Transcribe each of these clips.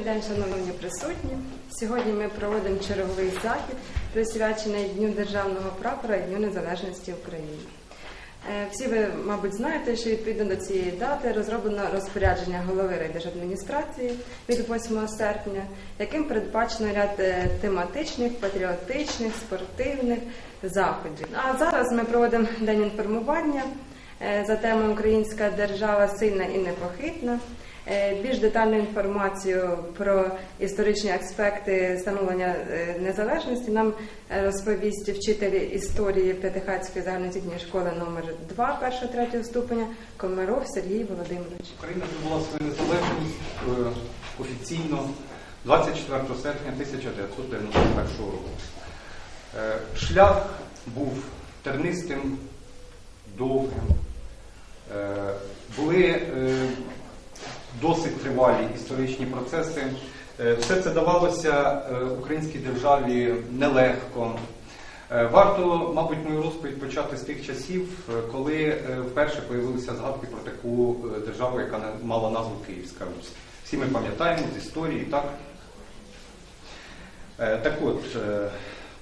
Добрий день, шановні присутні. Сьогодні ми проводимо черговий захід, присвячений Дню Державного прапора і Дню Незалежності України. Е, Всі ви, мабуть, знаєте, що відповідно до цієї дати розроблено розпорядження голови райдержадміністрації від 8 серпня, яким передбачено ряд е, тематичних, патріотичних, спортивних заходів. А зараз ми проводимо день інформування за темою Українська держава сильна і непохитна. Е, Більш детальну інформацію про історичні аспекти становлення е, незалежності нам е, розповість вчитель історії П'ятихатської загальноосвітньої школи номер 2 1-3 ступеня Комаров Сергій Володимирович. Україна здобула свою незалежність е, офіційно 24 серпня 1991 року. Е, Шлях був тернистим, довгим. Е, Були е, досить тривалі історичні процеси. Е, Все це давалося українській державі нелегко. Варто, мабуть, мою розповідь почати з тих часів, коли вперше появилися згадки про таку державу, яка мала назву Київська Русь. Всі ми пам'ятаємо з історії, так? Так от,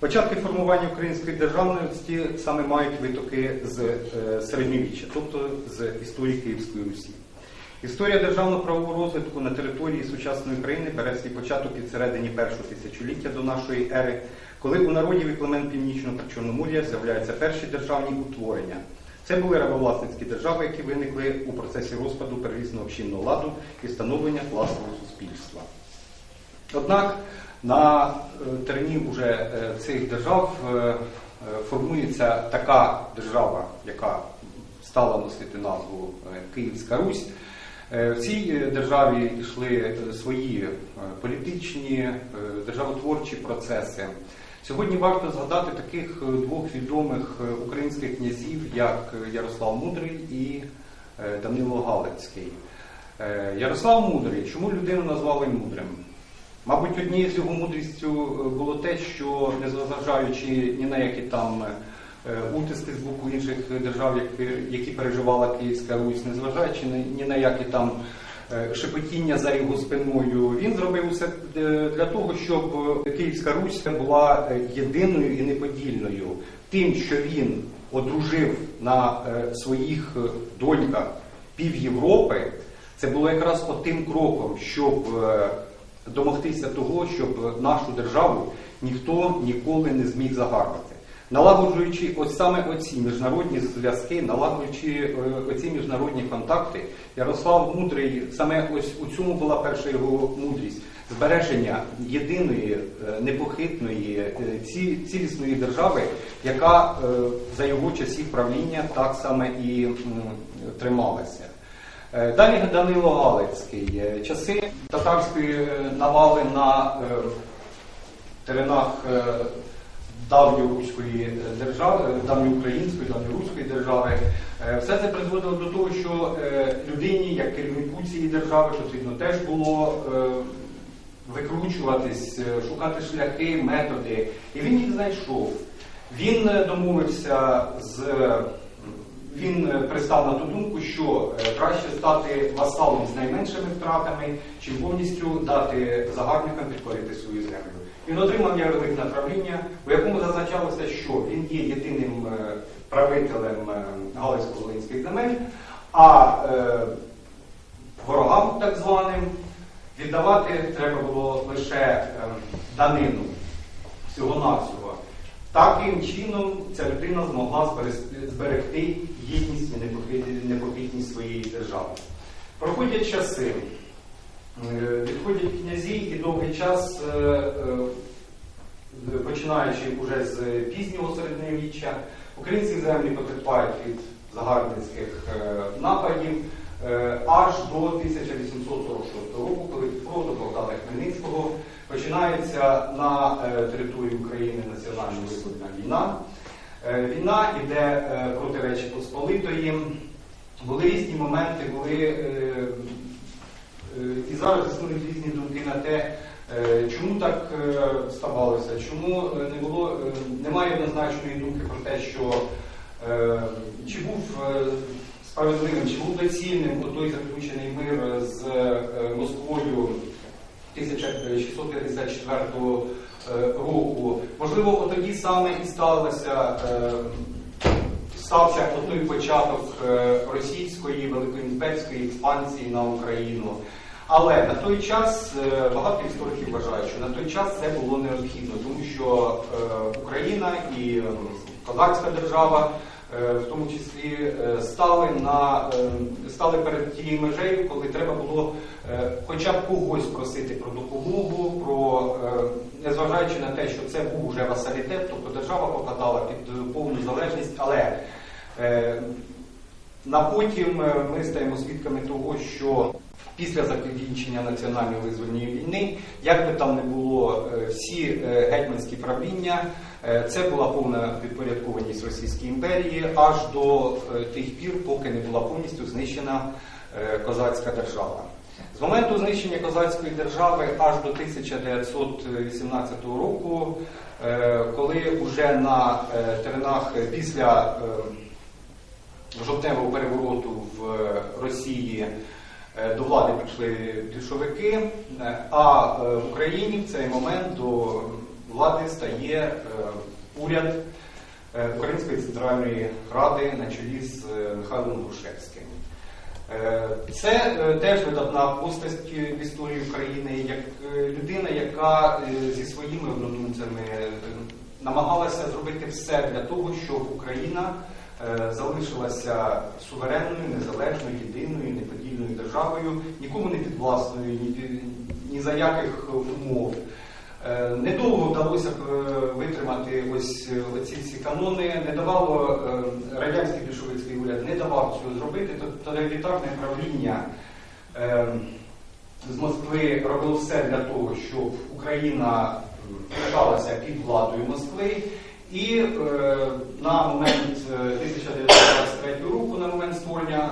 початки формування української державності саме мають витоки з е, середньовіччя, тобто з історії Київської Русі. Історія державного правового розвитку на території сучасної країни бере свій початок від середині першого тисячоліття до нашої ери, коли у народів і племен Північного та Чорномор'я з'являються перші державні утворення. Це були рабовласницькі держави, які виникли у процесі розпаду первісного общинного ладу і становлення класового суспільства. Однак на е, терені уже е, цих держав е, формується така держава, яка стала носити назву Київська Русь. В цій державі йшли свої політичні, державотворчі процеси. Сьогодні варто згадати таких двох відомих українських князів, як Ярослав Мудрий і Данило Галицький. Ярослав Мудрий, чому людину назвали мудрим? Мабуть, однією з його мудрістю е, було те, що незважаючи ні на які там е, утиски з боку інших держав, які, переживала Київська Русь, незважаючи ні- на які там е, шепотіння за його спиною, він зробив усе для того, щоб Київська Русь була єдиною і неподільною. Тим, що він одружив на своїх доньках пів Європи, це було якраз отим кроком, щоб домогтися того, щоб нашу державу ніхто ніколи не зміг загарбати. Налагоджуючи ось саме оці міжнародні зв'язки, налагоджуючи е, оці міжнародні контакти, Ярослав Мудрий, саме ось у цьому була перша його мудрість збереження єдиної, е, непохитної, е, цілісної держави, яка за його часів правління так саме і трималася. Е, Далі Данило Галицький. Е, Часи татарської е, навали на теренах давньоруської держави, давньоукраїнської, давньоруської держави. Все це призводило до того, що людині, як керівнику цієї держави, потрібно теж було викручуватись, шукати шляхи, методи. І він їх знайшов. Він домовився з. Він е, пристав на ту думку, що е, краще стати васалом з найменшими втратами, чим повністю дати загарбникам підкорити свою землю. Він отримав ярлик на правління, у якому зазначалося, що він є єдиним е, правителем Галицько-Волинських земель, а ворогам так званим віддавати треба було лише данину всього-навсього. Таким чином ця людина змогла зберегти- гідність і непохи- непохитність своєї держави. Проходять часи, е, відходять князі і довгий час, е, е, починаючи вже з пізнього середньовіччя, українські землі потерпають від загарбницьких нападів аж до 1846 року, коли проводом Богдана Хмельницького починається на території України національна визвольна війна. Е, Війна йде е, проти Речі Посполитої. Були різні моменти, були е, е, і зараз існують різні думки на те, е, чому так е, ставалося, чому е, не було, е, немає однозначної думки про те, що е, чи був е, справедливим, чи був доцільним той заключений мир з е, Москвою 1654 е, року. Можливо, от тоді саме і сталося. е, стався той початок е, російської великоімперської експансії на Україну. Але на той час е, багато істориків вважають, що на той час це було необхідно, тому що е, Україна і Казахська держава, е, в тому числі, е, стали на е, стали перед тією межею, коли треба було е, хоча б когось просити про допомогу, про е, незважаючи на те, що це був вже васалітет, тобто держава попадала під повну залежність, але Е, На потім е, ми стаємо свідками того, що після закінчення національної визвольної війни, як би там не було, е, всі е, гетьманські правління, е, це була повна підпорядкованість Російській імперії аж до е, тих пір, поки не була повністю знищена е, козацька держава. З моменту знищення козацької держави аж до 1918 року, е, коли вже на е, теренах після е, жовтневого перевороту в е, Росії е, до влади прийшли більшовики, е, а е, в Україні в цей момент до влади стає е, уряд е, Української центральної ради на чолі з е, Михайлом Грушевським. Це теж видатна постать в історії України, як людина, яка зі своїми однодумцями намагалася зробити все для того, щоб Україна залишилася суверенною, незалежною, єдиною, неподільною державою, нікому не підвласною, ні за яких умов. Е, Недовго вдалося б е, витримати ось е, оці всі канони, не давало радянський більшовицький уряд, не давав цього зробити. Тоталітарне правління з Москви робило все для того, щоб Україна лишалася під владою Москви. І на момент е, 1923 року, на момент створення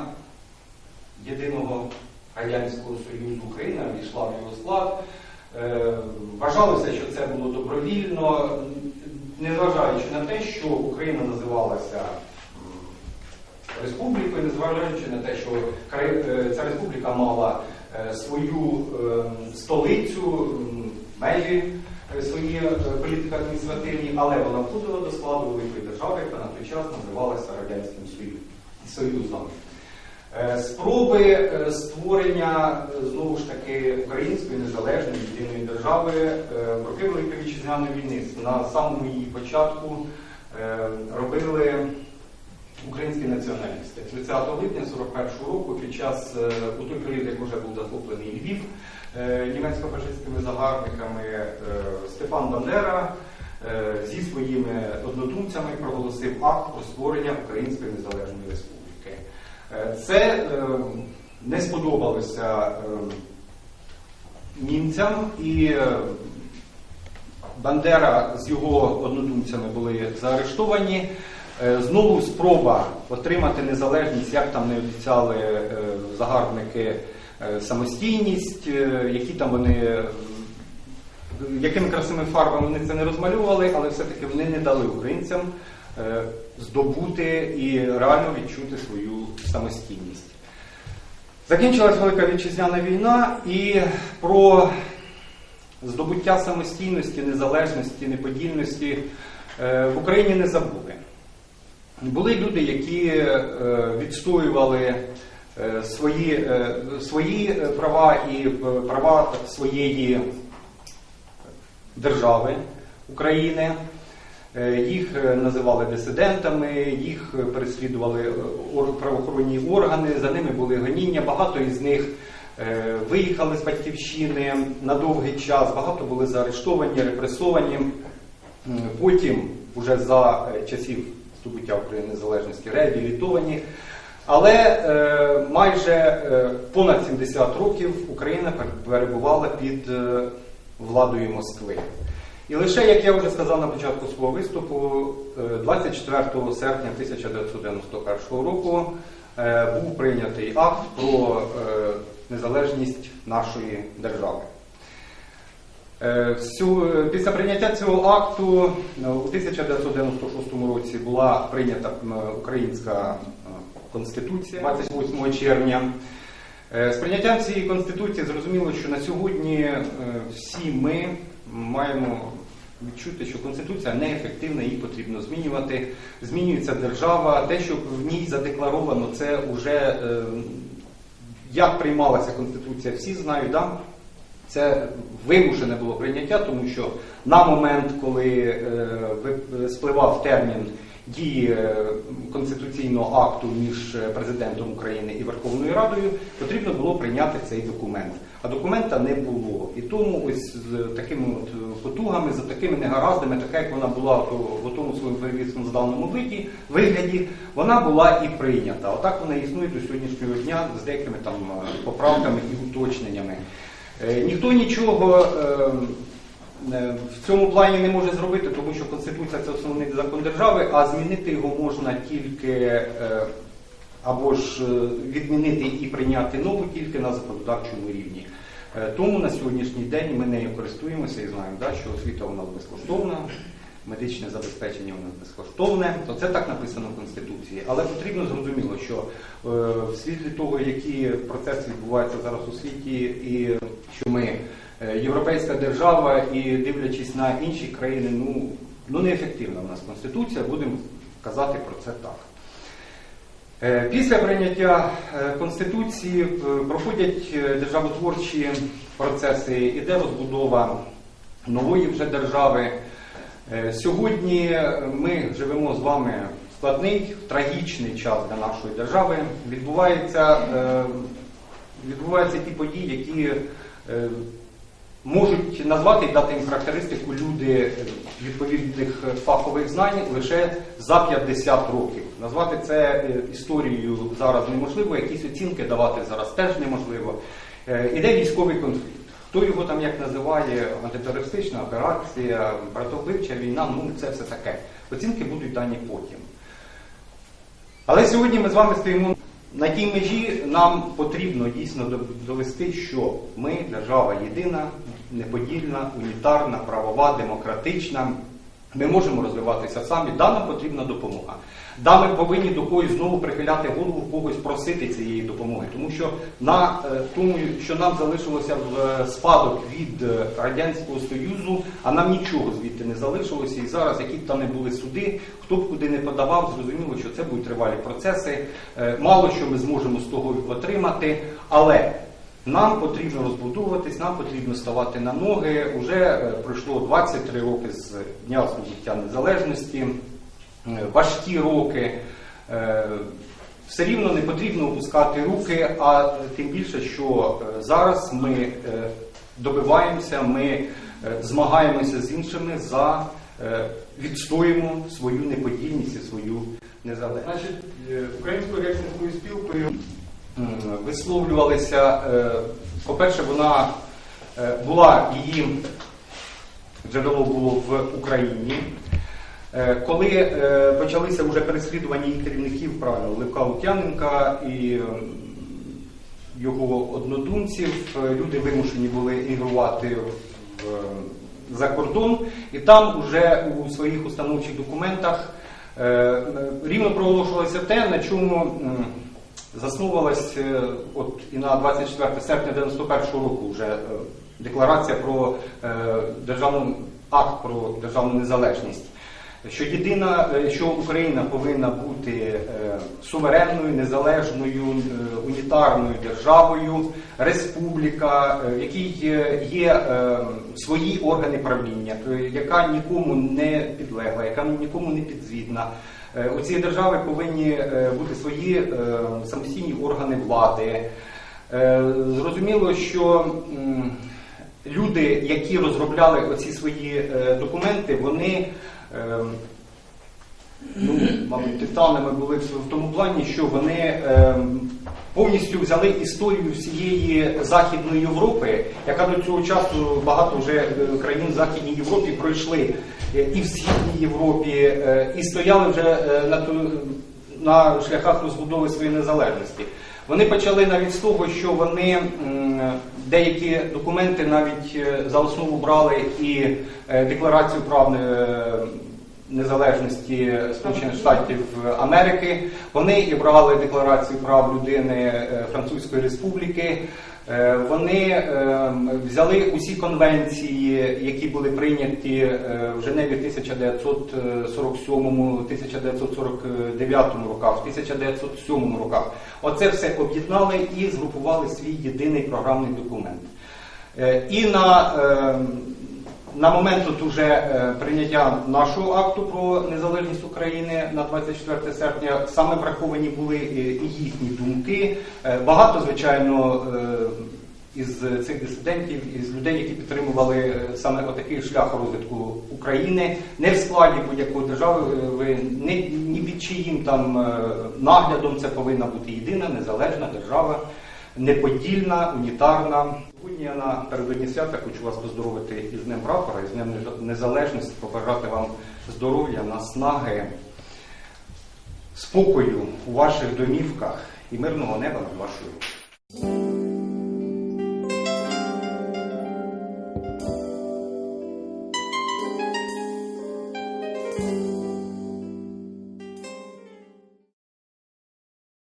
єдиного радянського союзу Україна війшла в його склад. Е, Вважалося, що це було добровільно, незважаючи на те, що Україна називалася республікою, незважаючи на те, що е, ця республіка мала е, свою е, столицю, межі свої політико-адміністративні, але вона входила до складу великої держави, яка на той час називалася Радянським Союз- Союзом. Е, Спроби е, створення е, знову ж таки української незалежної єдиної держави роки Великої Вітчизняної війни на самому її початку робили українські націоналісти. 30 липня 41 року, під час у той період, як вже був захоплений Львів німецько-фашистськими загарбниками, Степан Бандера зі своїми однодумцями проголосив акт про створення Української незалежної республіки. Е, Це е, не сподобалося е, німцям і е, Бандера з його однодумцями були заарештовані. Е, Знову спроба отримати незалежність, як там не обіцяли загарбники, самостійність, які там вони, якими красивими фарбами вони це не розмальовували, але все-таки вони не дали українцям здобути і реально відчути свою самостійність. Закінчилась Велика Вітчизняна війна і про здобуття самостійності, незалежності, неподільності е, в Україні не забули. Були люди, які е, відстоювали е, свої, е, свої права і е, права своєї держави України. Е, Їх е, називали дисидентами, їх переслідували е, правоохоронні органи, за ними були гоніння. Багато із них виїхали з батьківщини на довгий час, багато були заарештовані, репресовані. Потім, уже за часів здобуття України незалежності, реабілітовані. Але е, майже е, понад 70 років Україна перебувала під е, владою Москви. І лише, як я вже сказав на початку свого виступу, е, 24 серпня 1991 року е, був прийнятий акт про е, незалежність нашої держави. Е, е, Після прийняття цього акту е, у 1996 році була прийнята українська е, конституція 28 червня. Е, З прийняттям цієї конституції зрозуміло, що на сьогодні е, всі ми маємо відчути, що конституція неефективна, її потрібно змінювати. Змінюється держава. Те, що в ній задекларовано, це вже е, як приймалася конституція, всі знають. Да? Це вимушене було прийняття, тому що на момент, коли е, спливав термін дії е, конституційного акту між е, президентом України і Верховною Радою, потрібно було прийняти цей документ. А документа не було. І тому ось з такими от е, потугами, за такими негараздами, така як вона була в тому своєму первісному зданому виді, вигляді, вона була і прийнята. Отак вона існує до сьогоднішнього дня з деякими там поправками і уточненнями. Ніхто нічого е, е, в цьому плані не може зробити, тому що Конституція це основний закон держави, а змінити його можна тільки е, або ж е, відмінити і прийняти нову тільки на законодавчому рівні. Е, Тому на сьогоднішній день ми нею користуємося і знаємо, да, що освіта у нас безкоштовна, медичне забезпечення у нас безкоштовне. То це так написано в Конституції. Але потрібно зрозуміло, що е, в світлі того, які процеси відбуваються зараз у світі, і що ми е, європейська держава, і дивлячись на інші країни, ну, ну неефективна у нас конституція, будемо казати про це так. Е, Після прийняття е, Конституції е, проходять е, державотворчі процеси, іде розбудова нової вже держави. Е, Сьогодні е, ми живемо з вами в складний, трагічний час для нашої держави. Відбуваються, е, відбуваються ті події, які е, можуть назвати і дати їм характеристику люди відповідних фахових знань лише за 50 років. Назвати це е, історією зараз неможливо, якісь оцінки давати зараз теж неможливо. Е, Іде військовий конфлікт. Хто його там як називає, антитерористична операція, братовбивча війна, ну це все таке. Оцінки будуть дані потім. Але сьогодні ми з вами стоїмо на тій межі, нам потрібно дійсно довести, що ми держава єдина, неподільна, унітарна, правова, демократична. Ми можемо розвиватися самі, да, нам потрібна допомога. Да, ми повинні до когось знову прихиляти голову, когось просити цієї допомоги, тому що на е, тому, що нам залишилося в е, спадок від е, радянського союзу, а нам нічого звідти не залишилося. І зараз, які б там не були суди, хто б куди не подавав, зрозуміло, що це будуть тривалі процеси. Мало що ми зможемо з того отримати, але нам потрібно розбудовуватись, нам потрібно ставати на ноги. Уже е, пройшло 23 роки з дня здобуття незалежності, е, важкі роки. Е, Все рівно не потрібно опускати руки, а тим більше, що зараз ми добиваємося, ми змагаємося з іншими за відстоїмо свою неподільність і свою незалежність. Значить, українською ректорською спілкою висловлювалися, е, по-перше, вона е, була її джерело було в Україні. Е, Коли почалися вже переслідування її керівників, правильно, Левка Лук'яненка і його однодумців, люди вимушені були е, за кордон, і там вже у своїх установчих документах рівно проголошувалося те, на чому засновувалась е, от і на 24 серпня 91 року вже е, декларація про е, державну акт про державну незалежність. Що єдина, що Україна повинна бути суверенною, незалежною, унітарною державою, республіка, в якій є свої органи правління, яка нікому не підлегла, яка нікому не підзвітна. Е, У цієї держави повинні е, бути свої е, самостійні органи влади. Зрозуміло, що люди, які розробляли оці свої документи, вони ну, мабуть, титанами були в тому плані, що вони повністю взяли історію всієї Західної Європи, яка до цього часу багато вже країн Західній Європі пройшли і в Східній Європі, е, і стояли вже е, на, ту- на шляхах розбудови своєї незалежності. Вони почали навіть з того, що вони деякі документи навіть е, за основу брали і е, декларацію прав е, незалежності Сполучених Штатів Америки. Вони і брали декларацію прав людини е, Французької Республіки. Е, Вони е, взяли усі конвенції, які були прийняті е, в Женеві в 1947-1949 роках, в 1907 роках. Оце все об'єднали і згрупували свій єдиний програмний документ. Е, І на, е, на момент от уже е, прийняття нашого акту про незалежність України на 24 серпня саме враховані були е, і їхні думки. Е, Багато, звичайно, із цих дисидентів, із людей, які підтримували саме отакий шлях розвитку України, не в складі будь-якої держави, ви ні, ні під чиїм там наглядом це повинна бути єдина незалежна держава неподільна, унітарна. Сьогодні я напередодні свята хочу вас поздоровити із Днем прапора, із Днем Незалежності, побажати вам здоров'я, наснаги, спокою у ваших домівках і мирного неба над вашою.